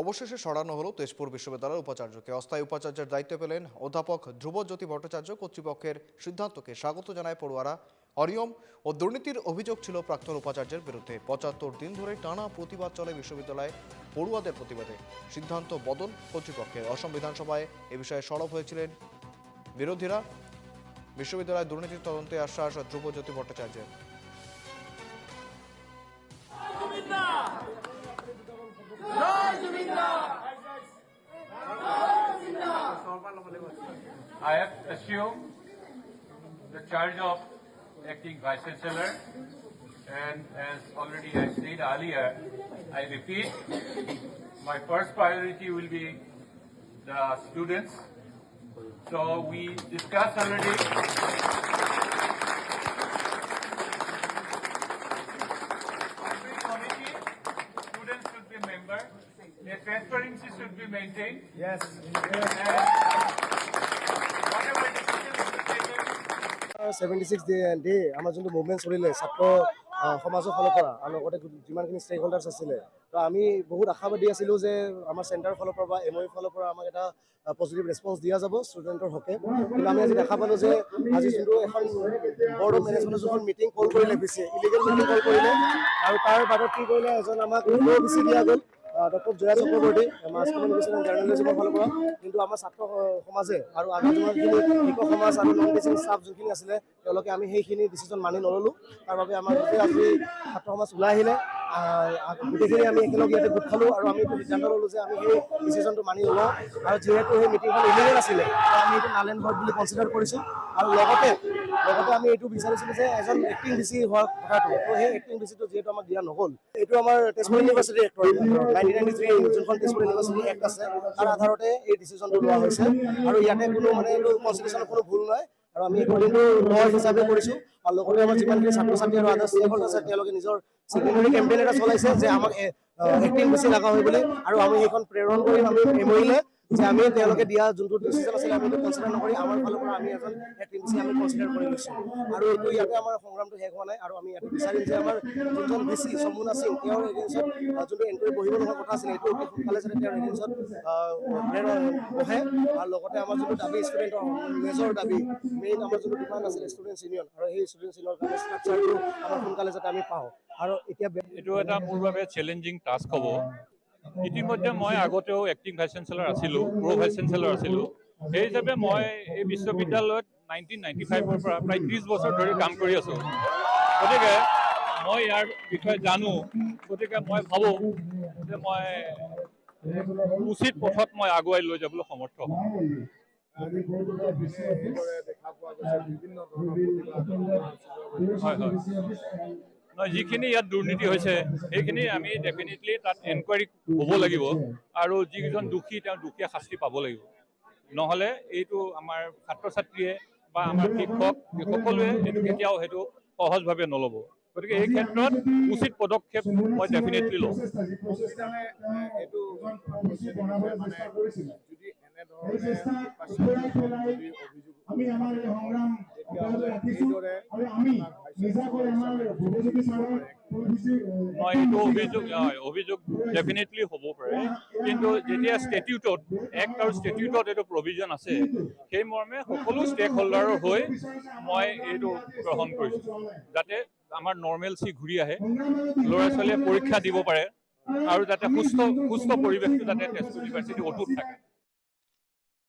অবশেষে সরানো হলো তেজপুর বিশ্ববিদ্যালয়ের উপাচার্যকে। অস্থায়ী উপাচার্যের দায়িত্ব পেলেন অধ্যাপক ধ্রুবজ্যোতি ভট্টাচার্য কর্তৃপক্ষের সিদ্ধান্তকে স্বাগত জানায় পড়ুয়ারা। অনিয়ম ও দুর্নীতির অভিযোগ ছিল প্রাক্তন উপাচার্যের বিরুদ্ধে। পঁচাত্তর দিন ধরে টানা প্রতিবাদ চলে বিশ্ববিদ্যালয়ে পড়ুয়াদের প্রতিবাদে। সিদ্ধান্ত বদল কর্তৃপক্ষের। অসম বিধানসভায় এ বিষয়ে সরব হয়েছিলেন বিরোধীরা। বিশ্ববিদ্যালয় দুর্নীতির তদন্তে আশ্বাস ধ্রুবজ্যোতি ভট্টাচার্যের। I have assumed the charge of acting vice chancellor and as already I said earlier, I repeat, my first priority will be the students. So we discussed already. Should be maintained. Yes. And whatever decisions to be taken, seventy six day day আমাৰ যোনটো movement চলিলে ছাত্ৰ সমাজৰ ফালৰ পৰা আৰু লগতে যিমানখিনি ষ্টেক হোল্ডাৰ্ছ আছিলে তো আমি বহুত আশাবাদী আছিলোঁ যে আমাৰ চেণ্টাৰৰ ফালৰ পৰা বা এম অ'ৰ ফালৰ পৰা আমাক এটা পজিটিভ ৰেছপন্স দিয়া যাব ষ্টুডেণ্টৰ হকে কিন্তু আমি আজি দেখা পালোঁ যে আজি যোনটো এখন বৰ্ড অফ মেনেজমেণ্টৰ যোনখন মিটিং কল কৰিলে পিছে ইলিগেল মিটিং কল কৰিলে আৰু তাৰ বাদত কি কৰিলে এজন আমাক বেছি দিয়া গ'ল doctor Jaya Chakraborty mass communication and জাৰ্নেলিজিমৰ ফালৰ পৰা। কিন্তু আমাৰ ছাত্ৰ সমাজে আৰু আমাৰ যিখিনি শিক্ষক সমাজ আৰু নন টিচিং ষ্টাফ যোনখিনি আছিলে তেওঁলোকে আমি সেইখিনি ডিচিশ্যন মানি নল'লোঁ। তাৰ বাবে আমাৰ গোটেই আজি ছাত্ৰ সমাজ ওলাই আহিলে। আহ, গোটেইখিনি আমি একেলগে ইয়াতে গোট খালোঁ আৰু আমি সিদ্ধান্ত ল'লোঁ যে আমি সেই ডিচিশ্যনটো মানি নলওঁ আৰু যিহেতু সেই মিটিংখন ইলিগেল আছিলে আমি এইটো নালেন ভোট বুলি কনচিডাৰ কৰিছোঁ। আৰু লগতে লগতে আমি এইটো বিচাৰিছিলোঁ যে এজন এক্টিং ডি চি হোৱাৰ কথাটো। তো সেই এক্টিং ডি চিটো যিহেতু আমাক দিয়া নহ'ল, এইটো আমাৰ তেজপুৰ ইউনিভাৰ্চিটিৰ এক্টৰ নাইনটিন নাইনটি থ্ৰী যোনখন তেজপুৰ ইউনিভাৰ্চিটি এক্ট আছে, তাৰ আধাৰতে এই ডিচিশ্যনটো লোৱা হৈছে। আৰু ইয়াতে কোনো মানে এইটো কনষ্টিটিউশ্যনৰ কোনো ভুল নাই। আৰু আমি এইটো ল হিচাপে কৰিছোঁ। আৰু লগতে আমাৰ যিমানখিনি ছাত্ৰ ছাত্ৰী আৰু আদাৰ ষ্টেক হোল্ডাৰ আছে, তেওঁলোকে নিজৰ ছিগনেটাৰী কেম্পেইন এটা চলাইছে যে আমাক এক্টিং বেছি লগা হয় বুলি। আৰু আমি সেইখন প্ৰেৰণ কৰিম আমি মেমৰিলে যে আমি তেওঁলোকে দিয়া যোনটো ডিচিশ্যন আছিলে আমি কনচিডাৰ নকৰি, আমাৰ ফালৰ পৰা আমি এজন বেছি আমি কনচিডাৰ কৰি লৈছোঁ। আৰু এইটো ইয়াতে আমাৰ সংগ্ৰামটো শেষ হোৱা নাই আৰু আমি ইয়াতে বিচাৰিম যে আমাৰ যোনজন বেছি চমুনা সিং তেওঁৰ এগেইনষ্টত যোনটো এনকুৱাৰী বহিব লগা কথা আছিলে, এইটো সোনকালে যাতে তেওঁৰ এগেইনষ্টত বহে আৰু লগতে আমাৰ যোনটো দাবি ষ্টুডেণ্টৰ মেজৰ দাবি মেইন আমাৰ যোনটো ডিমাণ্ড আছিলে ষ্টুডেণ্টছ ইউনিয়ন আৰু সেই ষ্টুডেণ্টছ ইউনিয়নৰ কাৰণে ষ্ট্ৰাকচাৰটো আমাৰ সোনকালে যাতে আমি পাওঁ। আৰু এতিয়া এইটো এটা মোৰ বাবে চেলেঞ্জিং টাস্ক হ'ব। ইতিমধ্যে মই আগতেও এক্টিং ভাইচ চেঞ্চেলৰ আছিলোঁ প্ৰ' ভাইচ চেঞ্চেলৰ আছিলোঁ। সেই হিচাপে মই এই বিশ্ববিদ্যালয়ত নাইনটিন নাইণ্টি ফাইভৰ পৰা প্ৰায় ত্ৰিছ বছৰ ধৰি কাম কৰি আছোঁ। গতিকে মই ইয়াৰ বিষয়ে জানো গতিকে মই ভাবোঁ যে মই উচিত পথত মই আগুৱাই লৈ যাবলৈ সমৰ্থ হ'ম। হয় হয়। যিখিনি ইয়াত দুৰ্নীতি হৈছে সেইখিনি আমি ডেফিনেটলি তাত এনকুৱাৰী হ'ব লাগিব আৰু যিকেইজন দোষী তেওঁ দোষীয়ে শাস্তি পাব লাগিব। নহ'লে এইটো আমাৰ ছাত্ৰ ছাত্ৰীয়ে বা আমাৰ শিক্ষক সকলোৱে এইটো কেতিয়াও সেইটো সহজভাৱে নল'ব। গতিকে এই ক্ষেত্ৰত উচিত পদক্ষেপ মই ডেফিনেটলি ল'ম আমি আমাৰ এই সংগ্ৰাম মই এইটো অভিযোগ হয় অভিযোগ ডেফিনেটলি হ'ব পাৰে কিন্তু যেতিয়া ষ্টেটিউটত এক্ট আৰু ষ্টেটিউটত এইটো প্ৰভিজন আছে সেই মৰ্মে সকলো ষ্টেক হোল্ডাৰৰ হৈ মই এইটো গ্ৰহণ কৰিছোঁ। যাতে আমাৰ নৰ্মেলচি ঘূৰি আহে ল'ৰা ছোৱালীয়ে পৰীক্ষা দিব পাৰে আৰু যাতে সুস্থ সুস্থ পৰিৱেশটো যাতে তেজপুৰ ইউনিভাৰ্চিটি অটুট থাকে।